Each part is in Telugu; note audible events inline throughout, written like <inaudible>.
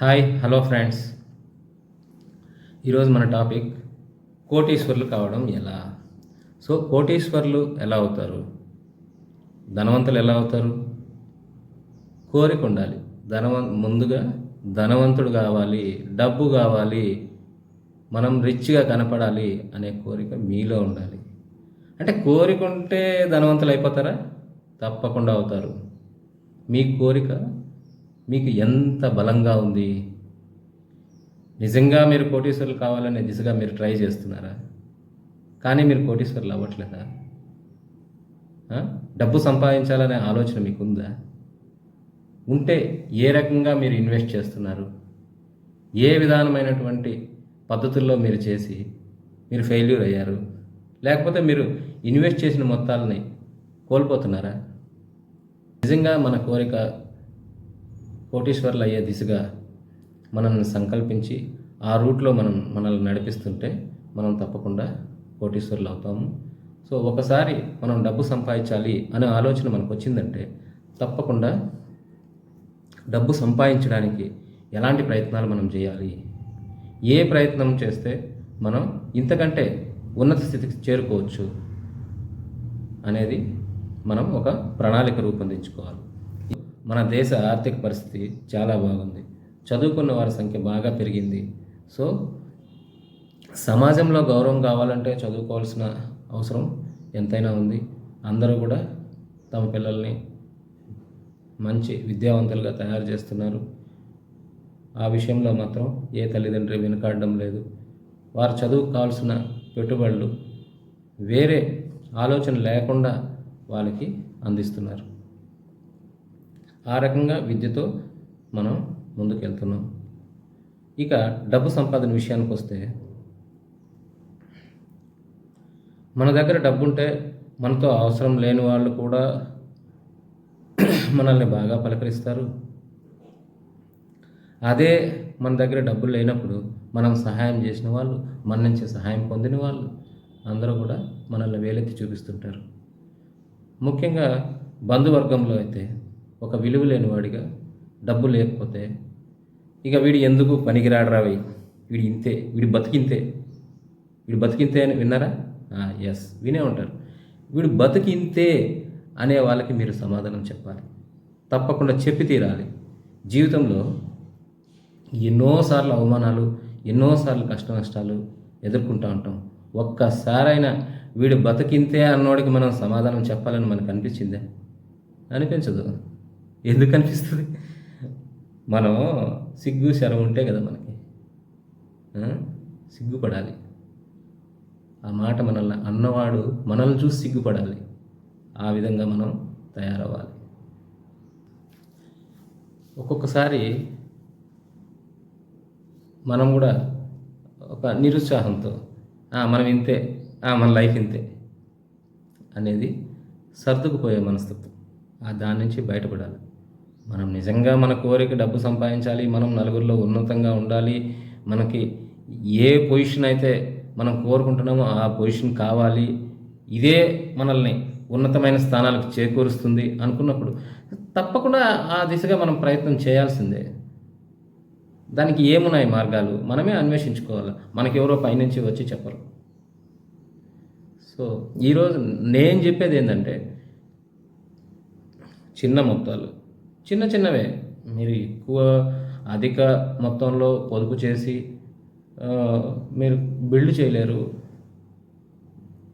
Hi hello friends. ఈరోజు మన టాపిక్ కోటీశ్వర్లు కావడం ఎలా? సో కోటీశ్వర్లు ఎలా అవుతారు? ధనవంతులు ఎలా అవుతారు? కోరిక ఉండాలి. ధనవం ముందుగా ధనవంతుడు కావాలి డబ్బు కావాలి మనం రిచ్గా కనపడాలి అనే కోరిక మీలో ఉండాలి. అంటే కోరిక ఉంటే ధనవంతులు అయిపోతారా? తప్పకుండా అవుతారు. మీ కోరిక మీకు ఎంత బలంగా ఉంది? నిజంగా మీరు కోటీశ్వరులు కావాలనే దిశగా మీరు ట్రై చేస్తున్నారా? కానీ మీరు కోటీశ్వరులు అవ్వట్లేదా? డబ్బు సంపాదించాలనే ఆలోచన మీకుందా? ఉంటే ఏ రకంగా మీరు ఇన్వెస్ట్ చేస్తున్నారు? ఏ విధానమైనటువంటి పద్ధతుల్లో మీరు చేసి మీరు ఫెయిల్యూర్ అయ్యారు? లేకపోతే మీరు ఇన్వెస్ట్ చేసిన మొత్తాలని కోల్పోతున్నారా? నిజంగా మన కోరిక కోటీశ్వర్లు అయ్యే దిశగా మనల్ని సంకల్పించి ఆ రూట్లో మనం మనల్ని నడిపిస్తుంటే మనం తప్పకుండా కోటీశ్వర్లు అవుతాము సో ఒకసారి మనం డబ్బు సంపాదించాలి అనే ఆలోచన మనకు వచ్చిందంటే తప్పకుండా డబ్బు సంపాదించడానికి ఎలాంటి ప్రయత్నాలు మనం చేయాలి? ఏ ప్రయత్నం చేస్తే మనం ఇంతకంటే ఉన్నత స్థితికి చేరుకోవచ్చు అనేది మనం ఒక ప్రణాళిక రూపొందించుకోవాలి. మన దేశ ఆర్థిక పరిస్థితి చాలా బాగుంది. చదువుకున్న వారి సంఖ్య బాగా పెరిగింది. సో సమాజంలో గౌరవం కావాలంటే చదువుకోవాల్సిన అవసరం ఎంతైనా ఉంది. అందరూ కూడా తమ పిల్లల్ని మంచి విద్యావంతులుగా తయారు చేస్తున్నారు. ఆ విషయంలో మాత్రం ఏ తల్లిదండ్రి వెనుకాడడం లేదు. వారు చదువుకు కావాల్సిన పెట్టుబడులు వేరే ఆలోచన లేకుండా వాళ్ళకి అందిస్తున్నారు. ఆ రకంగా విద్యతో మనం ముందుకెళ్తున్నాం. ఇక డబ్బు సంపాదన విషయానికి వస్తే మన దగ్గర డబ్బు ఉంటే మనతో అవసరం లేని వాళ్ళు కూడా మనల్ని బాగా పలకరిస్తారు. అదే మన దగ్గర డబ్బులు లేనప్పుడు మనం సహాయం చేసిన వాళ్ళు మన నుంచి సహాయం పొందిన వాళ్ళు అందరూ కూడా మనల్ని వేలెత్తి చూపిస్తుంటారు. ముఖ్యంగా బంధువర్గంలో అయితే ఒక విలువ లేని వాడిగా డబ్బు లేకపోతే ఇక వీడు ఎందుకు పనికిరాడరావి వీడి ఇంతే వీడి బతికింతే. వీడు బతికింతే అని విన్నారా? ఎస్ వినే ఉంటారు. వీడు బతికింతే అనే వాళ్ళకి మీరు సమాధానం చెప్పాలి. తప్పకుండా చెప్పి తీరాలి. జీవితంలో ఎన్నోసార్లు అవమానాలు ఎన్నోసార్లు కష్ట నష్టాలు ఎదుర్కొంటూ ఉంటాం. ఒక్కసారైనా వీడు బతికింతే అన్నోడికి మనం సమాధానం చెప్పాలని మనకు అనిపించిందే? అనిపించదు. ఎందుకు అనిపిస్తుంది? మనం సిగ్గు శరం ఉంటే కదా మనకి. సిగ్గుపడాలి. ఆ మాట మనల్ని అన్నవాడు మనల్ని చూసి సిగ్గుపడాలి. ఆ విధంగా మనం తయారవ్వాలి. ఒక్కొక్కసారి మనం కూడా ఒక నిరుత్సాహంతో మనం ఇంతే మన లైఫ్ ఇంతే అనేది సర్దుకుపోయే మనస్తత్వం. ఆ దాని నుంచి బయటపడాలి. మనం నిజంగా మన కోరిక డబ్బు సంపాదించాలి మనం నలుగురిలో ఉన్నతంగా ఉండాలి మనకి ఏ పొజిషన్ అయితే మనం కోరుకుంటున్నామో ఆ పొజిషన్ కావాలి ఇదే మనల్ని ఉన్నతమైన స్థానాలకు చేకూరుస్తుంది అనుకున్నప్పుడు తప్పకుండా ఆ దిశగా మనం ప్రయత్నం చేయాల్సిందే. దానికి ఏమున్నాయి మార్గాలు? మనమే అన్వేషించుకోవాలి. మనకి ఎవరో పైనుంచి వచ్చి చెప్పరు. సో ఈరోజు నేను చెప్పేది ఏంటంటే చిన్న మొత్తాలు. చిన్న చిన్నవే. మీరు ఎక్కువ అధిక మొత్తంలో పొదుపు చేసి మీరు బిల్డ్ చేయలేరు.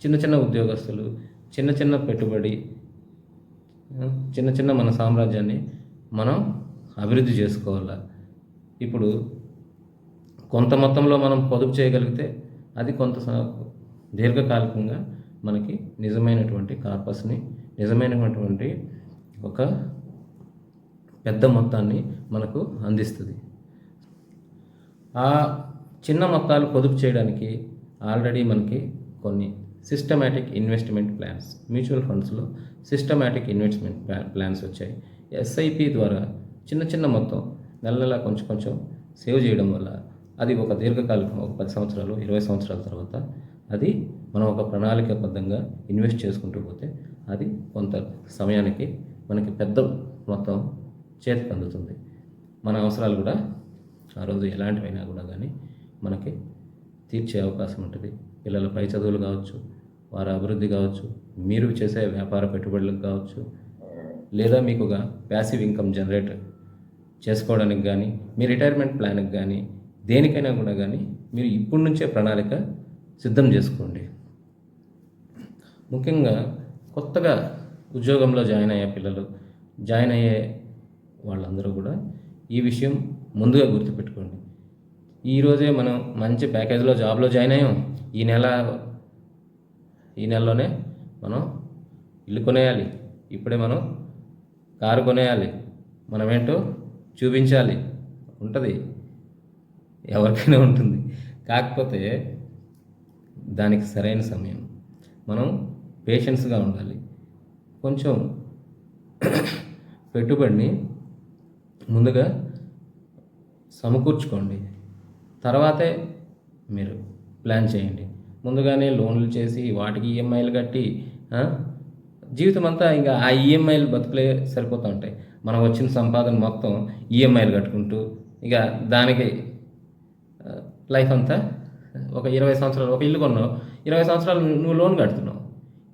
చిన్న చిన్న ఉద్యోగస్తులు చిన్న చిన్న పెట్టుబడి చిన్న చిన్న మన సామ్రాజ్యాన్ని మనం అభివృద్ధి చేసుకోవాలి? ఇప్పుడు కొంత మొత్తంలో మనం పొదుపు చేయగలిగితే అది కొంత దీర్ఘకాలికంగా మనకి నిజమైనటువంటి కార్పస్ని నిజమైనటువంటి ఒక పెద్ద మొత్తాన్ని మనకు అందిస్తుంది. ఆ చిన్న మొత్తాలు పొదుపు చేయడానికి ఆల్రెడీ మనకి కొన్ని సిస్టమేటిక్ ఇన్వెస్ట్మెంట్ ప్లాన్స్ మ్యూచువల్ ఫండ్స్లో సిస్టమేటిక్ ఇన్వెస్ట్మెంట్ ప్లాన్స్ వచ్చాయి. ఎస్ఐపి ద్వారా చిన్న చిన్న మొత్తం నెల నెల కొంచెం కొంచెం సేవ్ చేయడం వల్ల అది ఒక దీర్ఘకాలికం ఒక పది సంవత్సరాలు ఇరవై సంవత్సరాల తర్వాత అది మనం ఒక ప్రణాళికబద్ధంగా ఇన్వెస్ట్ చేసుకుంటూ పోతే అది కొంత సమయానికి మనకి పెద్ద మొత్తం చేతికి అందుతుంది మన అవసరాలు కూడా ఆ రోజు ఎలాంటివైనా కూడా కానీ మనకి తీర్చే అవకాశం ఉంటుంది. పిల్లల పై చదువులు కావచ్చు వారి అభివృద్ధి కావచ్చు మీరు చేసే వ్యాపార పెట్టుబడులకు కావచ్చు లేదా మీకు ఒక ప్యాసివ్ ఇన్కమ్ జనరేట్ చేసుకోవడానికి కానీ మీ రిటైర్మెంట్ ప్లాన్కి కానీ దేనికైనా కూడా కానీ మీరు ఇప్పటి నుంచే ప్రణాళిక సిద్ధం చేసుకోండి. ముఖ్యంగా కొత్తగా ఉద్యోగంలో జాయిన్ అయ్యే పిల్లలు జాయిన్ అయ్యే వాళ్ళందరూ కూడా ఈ విషయం ముందుగా గుర్తుపెట్టుకోండి. ఈరోజే మనం మంచి ప్యాకేజ్లో జాబ్లో జాయిన్ అయ్యాం. ఈ నెల ఈ నెలలోనే మనం ఇల్లు కొనేయాలి. ఇప్పుడే మనం కారు కొనేయాలి. మనం ఏంటో చూపించాలి. ఉంటుంది. ఎవరికైనా ఉంటుంది. కాకపోతే దానికి సరైన సమయం. మనం పేషెన్స్గా ఉండాలి. కొంచెం పెట్టుబడిని ముందుగా సమకూర్చుకోండి. తర్వాతే మీరు ప్లాన్ చేయండి. ముందుగానే లోన్లు చేసి వాటికి ఈఎంఐలు కట్టి జీవితం అంతా ఇంకా ఆ ఈఎంఐలు బతుకులే సరిపోతూ ఉంటాయి. మనం వచ్చిన సంపాదన మొత్తం ఈఎంఐలు కట్టుకుంటూ ఇక దానికి లైఫ్ అంతా ఒక ఇరవై సంవత్సరాలు ఒక ఇల్లు కొన్నావు ఇరవై సంవత్సరాలు నువ్వు లోన్ కడుతున్నావు.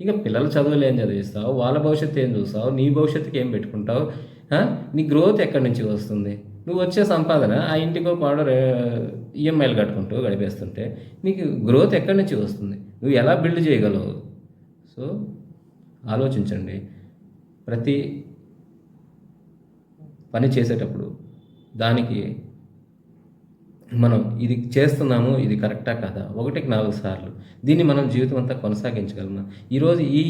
ఇక పిల్లల చదువులు ఏం చదివిస్తావు? వాళ్ళ భవిష్యత్తు ఏం చూస్తావు? నీ భవిష్యత్తుకి ఏం పెట్టుకుంటావు? నీ గ్రోత్ ఎక్కడి నుంచి వస్తుంది? నువ్వు వచ్చే సంపాదన ఆ ఇంటికో పాడు ఈఎంఐలు కట్టుకుంటూ గడిపేస్తుంటే నీకు గ్రోత్ ఎక్కడి నుంచి వస్తుంది? నువ్వు ఎలా బిల్డ్ చేయగలవు? సో ఆలోచించండి. ప్రతి పని చేసేటప్పుడు దానికి మనం ఇది చేస్తున్నాము ఇది కరెక్టా కాదా? ఒకటికి నాలుగు సార్లు. దీన్ని మనం జీవితం అంతా కొనసాగించగలమా? ఈరోజు ఈ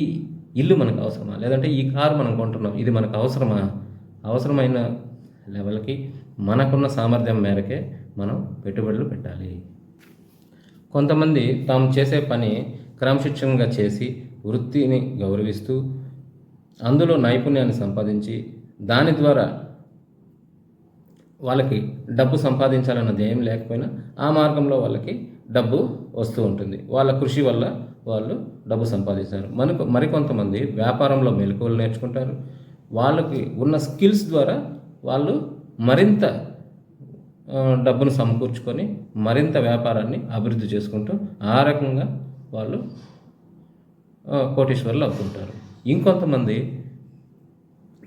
ఇల్లు మనకు అవసరమా? లేదంటే ఈ కారు మనం కొంటున్నాం ఇది మనకు అవసరమా? అవసరమైన లెవెల్కి మనకున్న సామర్థ్యం మేరకే మనం పెట్టుబడులు పెట్టాలి. కొంతమంది తాము చేసే పని క్రమశిక్షణగా చేసి వృత్తిని గౌరవిస్తూ అందులో నైపుణ్యాన్ని సంపాదించి దాని ద్వారా వాళ్ళకి డబ్బు సంపాదించాలన్న ధ్యేయం లేకపోయినా ఆ మార్గంలో వాళ్ళకి డబ్బు వస్తూ ఉంటుంది. వాళ్ళ కృషి వల్ల వాళ్ళు డబ్బు సంపాదిస్తారు. మనకు మరికొంతమంది వ్యాపారంలో మెలకువలు నేర్చుకుంటారు. వాళ్ళకి ఉన్న స్కిల్స్ ద్వారా వాళ్ళు మరింత డబ్బును సమకూర్చుకొని మరింత వ్యాపారాన్ని అభివృద్ధి చేసుకుంటూ ఆ రకంగా వాళ్ళు ఆ, అవుతుంటారు. ఇంకొంతమంది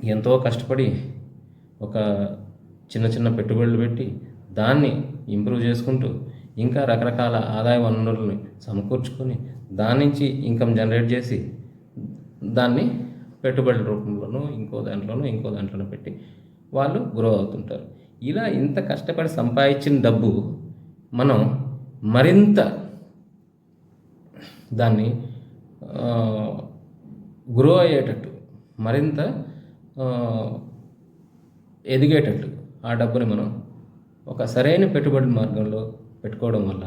ఎంతో కష్టపడి ఒక చిన్న చిన్న పెట్టుబడులు పెట్టి దాన్ని ఇంప్రూవ్ చేసుకుంటూ ఇంకా రకరకాల ఆదాయ వనరులను సమకూర్చుకొని దాని నుంచి ఇన్కమ్ జనరేట్ చేసి దాన్ని పెట్టుబడుల రూపంలోనూ ఇంకో దాంట్లోనూ ఇంకో దాంట్లోనూ పెట్టి వాళ్ళు గ్రో అవుతుంటారు. ఇలా ఇంత కష్టపడి సంపాదించిన డబ్బు మనం మరింత దాన్ని గ్రో అయ్యేటట్టు మరింత ఎదిగేటట్టు ఆ డబ్బుని మనం ఒక సరైన పెట్టుబడి మార్గంలో పెట్టుకోవడం వల్ల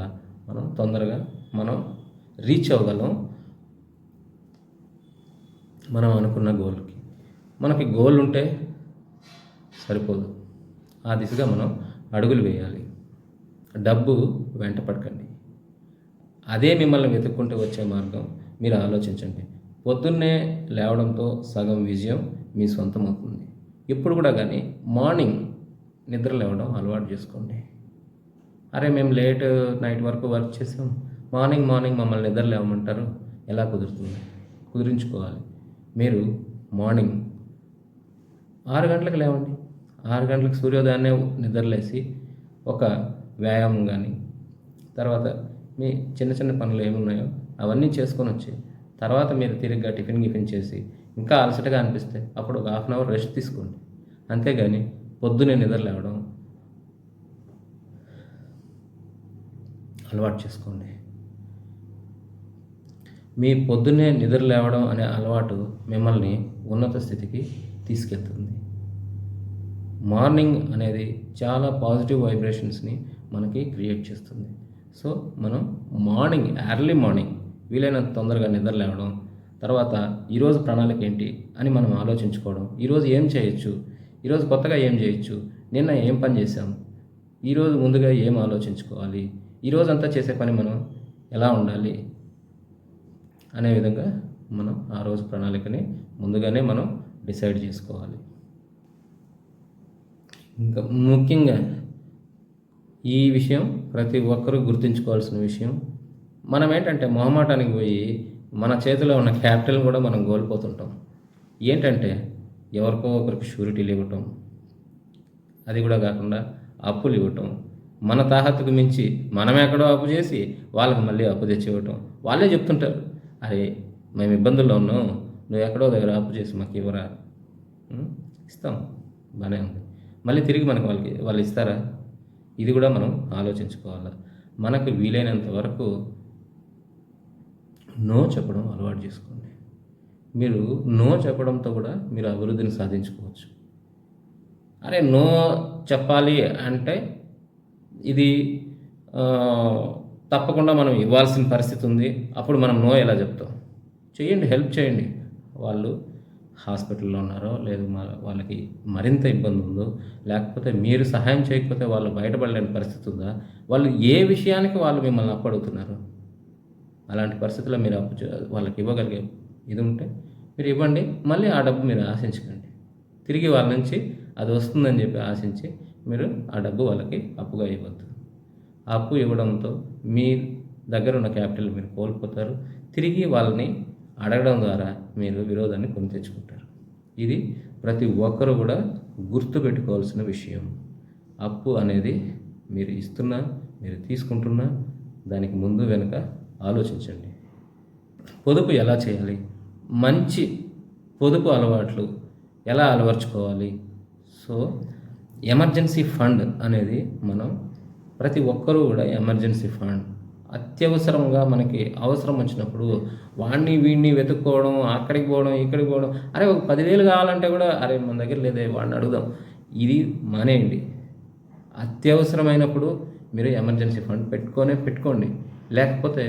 మనం తొందరగా మనం రీచ్ అవ్వగలం. మనం అనుకున్న గోల్కి మనకి గోల్ ఉంటే సరిపోదు. ఆ దిశగా మనం అడుగులు వేయాలి. డబ్బు వెంట పడకండి. అదే మిమ్మల్ని వెతుక్కుంటూ వచ్చే మార్గం మీరు ఆలోచించండి. పొద్దున్నే లేవడంతో సగం విజయం మీ సొంతం అవుతుంది. ఇప్పుడు కూడా కానీ మార్నింగ్ నిద్ర లేవడం అలవాటు చేసుకోండి. అరే మేము లేట్ నైట్ వరకు వర్క్ చేసాం. మార్నింగ్ మార్నింగ్ మమ్మల్ని నిద్ర లేవమంటారు. ఎలా కుదురుతుంది? కుదిరించుకోవాలి. మీరు మార్నింగ్ ఆరు గంటలకు లేవండి. ఆరు గంటలకు సూర్యోదయాన్నే నిద్రలేసి ఒక వ్యాయామం కానీ తర్వాత మీ చిన్న చిన్న పనులు ఏమున్నాయో అవన్నీ చేసుకొని వచ్చి తర్వాత మీరు తిరిగ్గా టిఫిన్ గిఫిన్ చేసి ఇంకా అలసటగా అనిపిస్తే అప్పుడు ఒక హాఫ్ అన్ అవర్ రెస్ట్ తీసుకోండి. అంతేగాని పొద్దునే నిద్ర లేవడం అలవాటు చేసుకోండి. మీ పొద్దున్నే నిద్ర లేవడం అనే అలవాటు మిమ్మల్ని ఉన్నత స్థితికి తీసుకెళ్తుంది. మార్నింగ్ అనేది చాలా పాజిటివ్ వైబ్రేషన్స్ని మనకి క్రియేట్ చేస్తుంది. సో మనం మార్నింగ్ ఎర్లీ మార్నింగ్ వీలైనంత తొందరగా నిద్ర లేవడం తర్వాత ఈరోజు ప్రణాళిక ఏంటి అని మనం ఆలోచించుకోవడం ఈరోజు ఏం చేయొచ్చు ఈరోజు కొత్తగా ఏం చేయొచ్చు నిన్న ఏం పని చేసాం ఈరోజు ముందుగా ఏం ఆలోచించుకోవాలి ఈరోజు అంతా చేసే పని మనం ఎలా ఉండాలి అనే విధంగా మనం ఆ రోజు ప్రణాళికని ముందుగానే మనం డిసైడ్ చేసుకోవాలి. ఇంకా ముఖ్యంగా ఈ విషయం ప్రతి ఒక్కరూ గుర్తుంచుకోవాల్సిన విషయం మనం ఏంటంటే మొహమాటానికి పోయి మన చేతిలో ఉన్న క్యాపిటల్ కూడా మనం కోల్పోతుంటాం. ఏంటంటే ఎవరికో ఒకరికి షూరిటీలు ఇవ్వటం అది కూడా కాకుండా అప్పులు ఇవ్వటం మన తాహత్తుకు మించి మనం ఎక్కడో అప్పు చేసి వాళ్ళకి మళ్ళీ అప్పు తెచ్చి ఇవ్వటం వాళ్ళే చెప్తుంటారు. అరే మేము ఇబ్బందుల్లో ఉన్నాం. నువ్వు ఎక్కడో దగ్గర అప్పు చేసి మాకు ఇవ్వరా? ఇస్తాం. బాగానే ఉంది. మళ్ళీ తిరిగి మనకు వాళ్ళకి వాళ్ళు ఇస్తారా? ఇది కూడా మనం ఆలోచించుకోవాలి. మనకు వీలైనంత వరకు నో చెప్పడం అలవాటు చేసుకోండి. మీరు నో చెప్పడంతో కూడా మీరు అభివృద్ధిని సాధించుకోవచ్చు. అరే నో చెప్పాలి అంటే ఇది తప్పకుండా మనం ఇవ్వాల్సిన పరిస్థితి ఉంది. అప్పుడు మనం నో ఎలా చెప్తాం? చేయండి హెల్ప్ చేయండి. వాళ్ళు హాస్పిటల్లో ఉన్నారో లేదు వాళ్ళకి మరింత ఇబ్బంది ఉందో లేకపోతే మీరు సహాయం చేయకపోతే వాళ్ళు బయటపడలేని పరిస్థితి ఉందా? వాళ్ళు ఏ విషయానికి వాళ్ళు మిమ్మల్ని అప్పడుగుతున్నారు అలాంటి పరిస్థితుల్లో మీరు అప్పు వాళ్ళకి ఇవ్వగలిగే ఇది ఉంటే మీరు ఇవ్వండి. మళ్ళీ ఆ డబ్బు మీరు ఆశించకండి. తిరిగి వాళ్ళ నుంచి అది వస్తుందని చెప్పి ఆశించి మీరు ఆ డబ్బు వాళ్ళకి అప్పుగా ఇవ్వద్దు. అప్పు ఇవ్వడంతో మీ దగ్గర ఉన్న క్యాపిటల్ మీరు కోల్పోతారు. తిరిగి వాళ్ళని అడగడం ద్వారా మీరు విరోధాన్ని కొని తెచ్చుకుంటారు. ఇది ప్రతి ఒక్కరు కూడా గుర్తుపెట్టుకోవాల్సిన విషయం. అప్పు అనేది మీరు ఇస్తున్నా మీరు తీసుకుంటున్నా దానికి ముందు వెనుక ఆలోచించండి. పొదుపు ఎలా చేయాలి? మంచి పొదుపు అలవాట్లు ఎలా అలవర్చుకోవాలి? సో ఎమర్జెన్సీ ఫండ్ అనేది మనం ప్రతి ఒక్కరూ కూడా ఎమర్జెన్సీ ఫండ్. అత్యవసరంగా మనకి అవసరం వచ్చినప్పుడు వాడిని వీడిని వెతుక్కోవడం అక్కడికి పోవడం ఇక్కడికి పోవడం అరే ఒక పదివేలు కావాలంటే కూడా అరే మన దగ్గర లేదే వాడిని అడుగుదాం. ఇది మానేయండి అత్యవసరమైనప్పుడు మీరు ఎమర్జెన్సీ ఫండ్ పెట్టుకొనే పెట్టుకోండి. లేకపోతే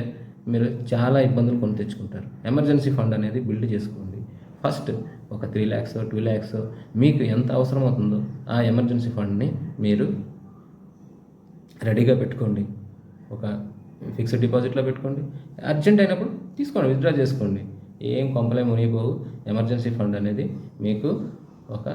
మీరు చాలా ఇబ్బందులు కొని తెచ్చుకుంటారు. ఎమర్జెన్సీ ఫండ్ అనేది బిల్డ్ చేసుకోండి. ఫస్ట్ ఒక త్రీ ల్యాక్స్ టూ ల్యాక్స్ మీకు ఎంత అవసరం అవుతుందో ఆ ఎమర్జెన్సీ ఫండ్ని మీరు రెడీగా పెట్టుకోండి. ఒక ఫిక్స్డ్ డిపాజిట్లో పెట్టుకోండి. అర్జెంట్ అయినప్పుడు తీసుకోండి విత్డ్రా చేసుకోండి. ఏం కొంపలే మునిగిపోవు. ఎమర్జెన్సీ ఫండ్ అనేది మీకు ఒక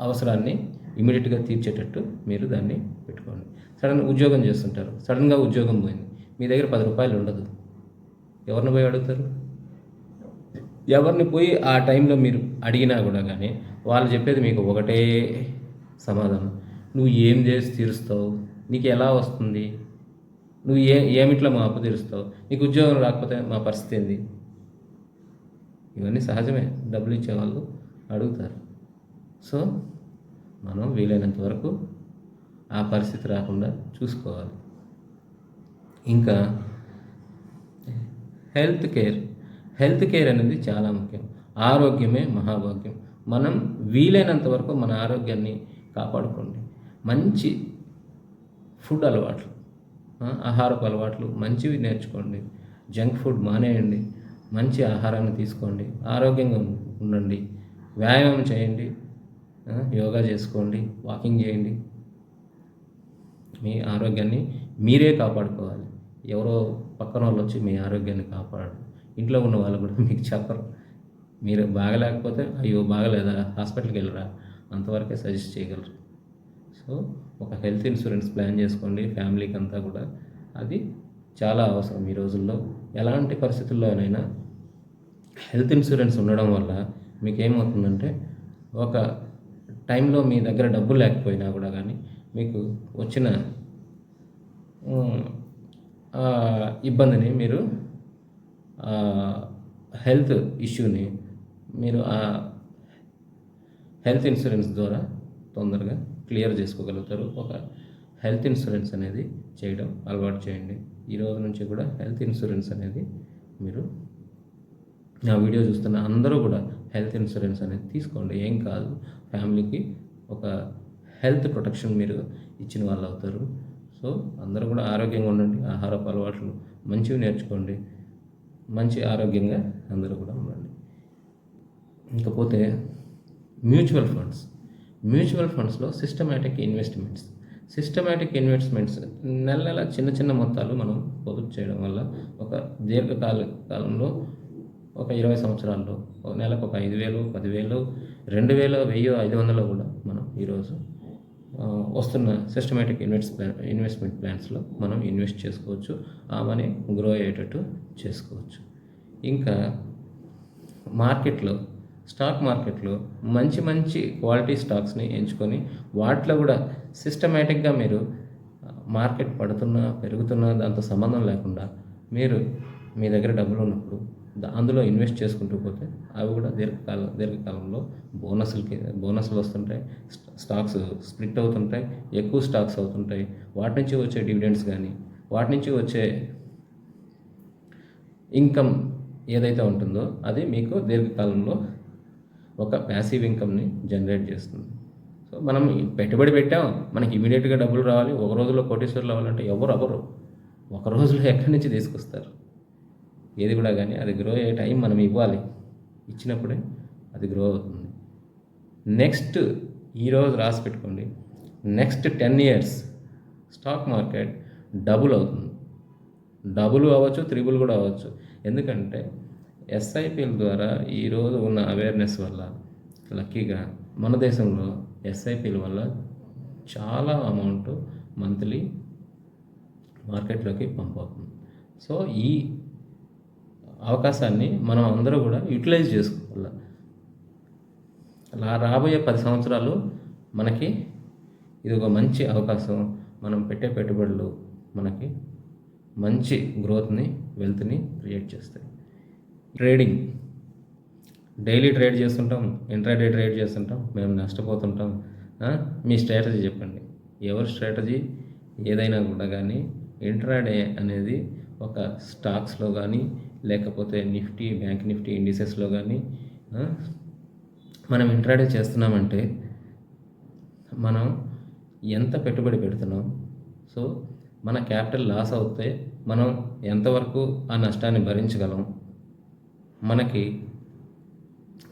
అవసరాన్ని ఇమీడియట్గా తీర్చేటట్టు మీరు దాన్ని పెట్టుకోండి. సడన్ ఉద్యోగం చేస్తుంటారు. సడన్గా ఉద్యోగం పోయింది. మీ దగ్గర పది రూపాయలు ఉండదు. ఎవరిని పోయి అడుగుతారు? ఎవరిని పోయి ఆ టైంలో మీరు అడిగినా కూడా కానీ వాళ్ళు చెప్పేది మీకు ఒకటే సమాధానం. నువ్వు ఏం చేసి తీరుస్తావు? నీకు ఎలా వస్తుంది? నువ్వు ఏ ఏమిట్లో మా అప్పు తీరుస్తావు? నీకు ఉద్యోగం రాకపోతే మా పరిస్థితి ఏంది? ఇవన్నీ సహజమే. డబ్బులు ఇచ్చేవాళ్ళు అడుగుతారు. సో మనం వీలైనంత వరకు ఆ పరిస్థితి రాకుండా చూసుకోవాలి. ఇంకా హెల్త్ కేర్. హెల్త్ కేర్ అనేది చాలా ముఖ్యం. ఆరోగ్యమే మహాభాగ్యం. మనం వీలైనంత వరకు మన ఆరోగ్యాన్ని కాపాడుకోండి. మంచి ఫుడ్ అలవాట్లు ఆహారపు అలవాట్లు మంచివి నేర్చుకోండి. జంక్ ఫుడ్ మానేయండి. మంచి ఆహారాన్ని తీసుకోండి. ఆరోగ్యంగా ఉండండి. వ్యాయామం చేయండి. యోగా చేసుకోండి. వాకింగ్ చేయండి. మీ ఆరోగ్యాన్ని మీరే కాపాడుకోవాలి. ఎవరో పక్కన వాళ్ళు వచ్చి మీ ఆరోగ్యాన్ని కాపాడరు ఇంట్లో ఉన్న వాళ్ళు కూడా <laughs> మీకు చెప్పరు. మీరు బాగలేకపోతే అయ్యో బాగలేదా? హాస్పిటల్కి వెళ్ళరా? అంతవరకే సజెస్ట్ చేయగలరు. సో ఒక హెల్త్ ఇన్సూరెన్స్ ప్లాన్ చేసుకోండి ఫ్యామిలీకి అంతా కూడా. అది చాలా అవసరం ఈ రోజుల్లో. ఎలాంటి పరిస్థితుల్లోనైనా హెల్త్ ఇన్సూరెన్స్ ఉండడం వల్ల మీకు ఏమవుతుందంటే ఒక టైంలో మీ దగ్గర డబ్బు లేకపోయినా కూడా కానీ మీకు వచ్చిన ఆ, ఇబ్బందిని మీరు హెల్త్ ఇష్యూని మీరు ఆ హెల్త్ ఇన్సూరెన్స్ ద్వారా తొందరగా క్లియర్ చేసుకోగలుగుతారు. ఒక హెల్త్ ఇన్సూరెన్స్ అనేది చేయడం అలవాటు చేయండి. ఈ రోజు నుంచి కూడా హెల్త్ ఇన్సూరెన్స్ అనేది మీరు నా వీడియో చూస్తున్న అందరూ కూడా హెల్త్ ఇన్సూరెన్స్ అనేది తీసుకోండి. ఏం కాదు. ఫ్యామిలీకి ఒక హెల్త్ ప్రొటెక్షన్ మీరు ఇచ్చిన వాళ్ళు అవుతారు. సో అందరూ కూడా ఆరోగ్యంగా ఉండండి. ఆహారపు అలవాట్లు మంచివి నేర్చుకోండి. మంచి ఆరోగ్యంగా అందరూ కూడా ఉండండి. ఇకపోతే మ్యూచువల్ ఫండ్స్. మ్యూచువల్ ఫండ్స్లో సిస్టమేటిక్ ఇన్వెస్ట్మెంట్స్. సిస్టమేటిక్ ఇన్వెస్ట్మెంట్స్ నెల నెల చిన్న చిన్న మొత్తాలు మనం పొదుపు చేయడం వల్ల ఒక దీర్ఘకాల కాలంలో ఒక ఇరవై సంవత్సరాల్లో ఒక నెలకు ఒక ఐదు వేలు పదివేలు రెండు వేల వెయ్యి ఐదు వందలు కూడా మనం ఈరోజు వస్తున్న సిస్టమేటిక్ ఇన్వెస్ట్ ప్లాన్ ఇన్వెస్ట్మెంట్ ప్లాన్స్లో మనం ఇన్వెస్ట్ చేసుకోవచ్చు. ఆ మనీ గ్రో అయ్యేటట్టు చేసుకోవచ్చు. ఇంకా మార్కెట్లో స్టాక్ మార్కెట్లో మంచి మంచి క్వాలిటీ స్టాక్స్ని ఎంచుకొని వాటిలో కూడా సిస్టమేటిక్గా మీరు మార్కెట్ పడుతున్నా పెరుగుతున్నా దాంతో సంబంధం లేకుండా మీరు మీ దగ్గర డబ్బులు ఉన్నప్పుడు అందులో ఇన్వెస్ట్ చేసుకుంటూ పోతే అవి కూడా దీర్ఘకాలం దీర్ఘకాలంలో బోనస్లకి బోనస్లు వస్తుంటాయి స్టాక్స్ స్ప్లిట్ అవుతుంటాయి ఎక్కువ స్టాక్స్ అవుతుంటాయి. వాటి నుంచి వచ్చే డివిడెండ్స్ కానీ వాటి నుంచి వచ్చే ఇన్కమ్ ఏదైతే ఉంటుందో అది మీకు దీర్ఘకాలంలో ఒక ప్యాసివ్ ఇన్కమ్ని జనరేట్ చేస్తుంది. సో మనం పెట్టుబడి పెట్టాం మనకి ఇమీడియట్గా డబ్బులు రావాలి ఒక రోజులో కోటేశ్వర్లు అవ్వాలంటే ఎవరు అవ్వరు. ఒక రోజులో <laughs> ఎక్కడి నుంచి తీసుకొస్తారు? ఏది కూడా కానీ అది గ్రో అయ్యే టైం మనం ఇవ్వాలి. ఇచ్చినప్పుడే అది గ్రో అవుతుంది. నెక్స్ట్ ఈరోజు రాసి పెట్టుకోండి. Next ten years stock market double అవుతుంది. డబుల్ అవ్వచ్చు త్రిబుల్ కూడా అవ్వచ్చు. ఎందుకంటే ఎస్ఐపిల ద్వారా ఈరోజు ఉన్న అవేర్నెస్ వల్ల లక్కీగా మన దేశంలో ఎస్ఐపిల వల్ల చాలా అమౌంట్ మంత్లీ మార్కెట్లోకి పంప్ అవుతుంది. సో ఈ అవకాశాన్ని మనం అందరూ కూడా యూటిలైజ్ చేసుకోవాలి. అలా రాబోయే పది సంవత్సరాలు మనకి ఇది ఒక మంచి అవకాశం. మనం పెట్టే పెట్టుబడులు మనకి మంచి గ్రోత్ని వెల్త్ని క్రియేట్ చేస్తాయి. ట్రేడింగ్. డైలీ ట్రేడ్ చేస్తుంటాం ఇంట్రాడే ట్రేడ్ చేస్తుంటాం మేము నష్టపోతుంటాం. మీ స్ట్రాటజీ చెప్పండి. ఎవరి స్ట్రాటజీ? ఏదైనా కూడా కానీ ఇంట్రాడే అనేది ఒక స్టాక్స్లో కానీ లేకపోతే నిఫ్టీ బ్యాంక్ నిఫ్టీ ఇండిసెస్లో కానీ మనం ఇంట్రాడే చేస్తున్నామంటే మనం ఎంత పెట్టుబడి పెడుతున్నాం? సో మన క్యాపిటల్ లాస్ అవుతే మనం ఎంతవరకు ఆ నష్టాన్ని భరించగలం? మనకి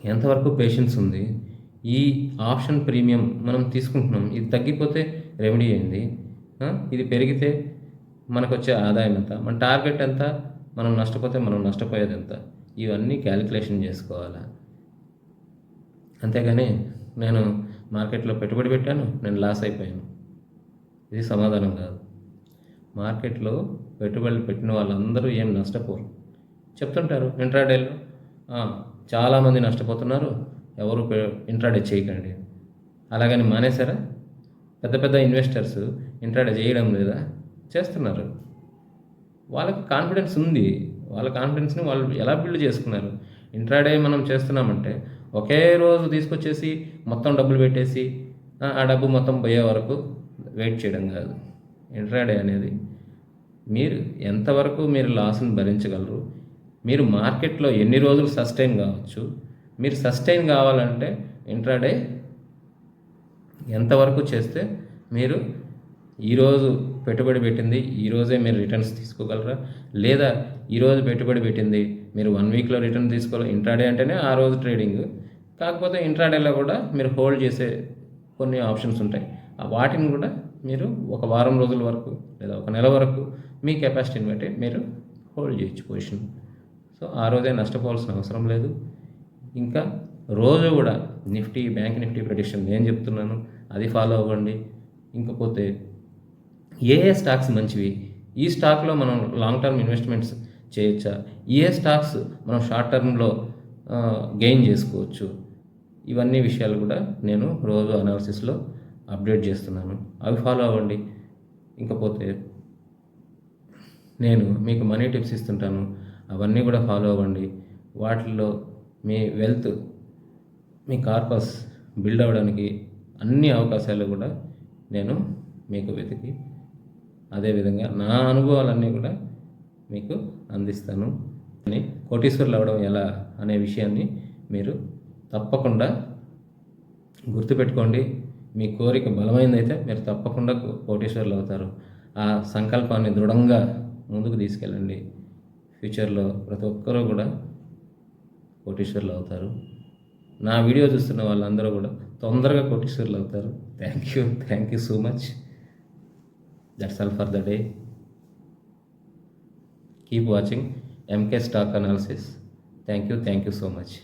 ఎంతవరకు పేషెన్స్ ఉంది ఈ ఆప్షన్ ప్రీమియం మనం తీసుకుంటున్నాం ఇది తగ్గిపోతే రెమెడీ అయింది ఇది పెరిగితే మనకు వచ్చే ఆదాయం ఎంత? మన టార్గెట్ ఎంత? మనం నష్టపోతే మనం నష్టపోయేది ఎంత? ఇవన్నీ క్యాలిక్యులేషన్ చేసుకోవాలా. అంతేగాని నేను మార్కెట్లో పెట్టుబడి పెట్టాను నేను లాస్ అయిపోయాను. ఇది సమాధానం కాదు. మార్కెట్లో పెట్టుబడులు పెట్టిన వాళ్ళందరూ ఏం నష్టపోరు. చెప్తుంటారు ఇంట్రాడేలో. చాలామంది నష్టపోతున్నారు. ఎవరు ఇంట్రాడే చేయకండి. అలాగని మానేశారా? పెద్ద పెద్ద ఇన్వెస్టర్స్ ఇంట్రాడే చేయడం లేదా? చేస్తున్నారు. వాళ్ళకి కాన్ఫిడెన్స్ ఉంది. వాళ్ళ కాన్ఫిడెన్స్ని వాళ్ళు ఎలా బిల్డ్ చేసుకున్నారు? ఇంట్రాడే మనం చేస్తున్నామంటే ఒకే రోజు తీసుకొచ్చేసి మొత్తం డబ్బులు పెట్టేసి ఆ, ఆ డబ్బు మొత్తం పోయే వరకు వెయిట్ చేయడం కాదు. ఇంట్రాడే అనేది మీరు ఎంతవరకు మీరు లాస్ని భరించగలరు? మీరు మార్కెట్లో ఎన్ని రోజులు సస్టైన్ కావచ్చు? మీరు సస్టైన్ కావాలంటే ఇంట్రాడే ఎంతవరకు చేస్తే మీరు ఈరోజు పెట్టుబడి పెట్టింది ఈరోజే మీరు రిటర్న్స్ తీసుకోగలరా? లేదా ఈరోజు పెట్టుబడి పెట్టింది మీరు వన్ వీక్లో రిటర్న్ తీసుకోవాలి ఇంట్రాడే అంటేనే ఆ రోజు ట్రేడింగ్. కాకపోతే ఇంట్రాడేలో కూడా మీరు హోల్డ్ చేసే కొన్ని ఆప్షన్స్ ఉంటాయి. ఆ వాటిని కూడా మీరు ఒక వారం రోజుల వరకు లేదా ఒక నెల వరకు మీ కెపాసిటీని బట్టి మీరు హోల్డ్ చేయొచ్చు పొజిషన్. సో ఆ రోజే నష్టపోవాల్సిన అవసరం లేదు. ఇంకా రోజు కూడా నిఫ్టీ బ్యాంక్ నిఫ్టీ ప్రొడిక్షన్ నేను చెప్తున్నాను అది ఫాలో అవ్వండి. ఇంకపోతే ఏ ఏ స్టాక్స్ మంచివి? ఈ స్టాక్లో మనం లాంగ్ టర్మ్ ఇన్వెస్ట్మెంట్స్ చేయొచ్చా? ఏ స్టాక్స్ మనం షార్ట్ టర్మ్లో గెయిన్ చేసుకోవచ్చు? ఇవన్నీ విషయాలు కూడా నేను రోజు అనాలిసిస్లో అప్డేట్ చేస్తున్నాను. అవి ఫాలో అవ్వండి. ఇంకపోతే నేను మీకు మనీ టిప్స్ ఇస్తుంటాను. అవన్నీ కూడా ఫాలో అవ్వండి. వాటిల్లో మీ వెల్త్ మీ కార్పస్ బిల్డ్ అవ్వడానికి అన్ని అవకాశాలు కూడా నేను మీకు వెతికి అదేవిధంగా నా అనుభవాలన్నీ కూడా మీకు అందిస్తాను. అని కోటీశ్వరులు అవ్వడం ఎలా అనే విషయాన్ని మీరు తప్పకుండా గుర్తుపెట్టుకోండి. మీ కోరిక బలమైందైతే మీరు తప్పకుండా కోటీశ్వరులు అవుతారు. ఆ సంకల్పాన్ని దృఢంగా ముందుకు తీసుకెళ్ళండి. ఫ్యూచర్లో ప్రతి ఒక్కరూ కూడా కోటీశ్వర్లు అవుతారు. నా వీడియో చూస్తున్న వాళ్ళందరూ కూడా తొందరగా కోటీశ్వర్లు అవుతారు. Thank you thank you so much that's all for the day keep watching MK stock analysis thank you thank you so much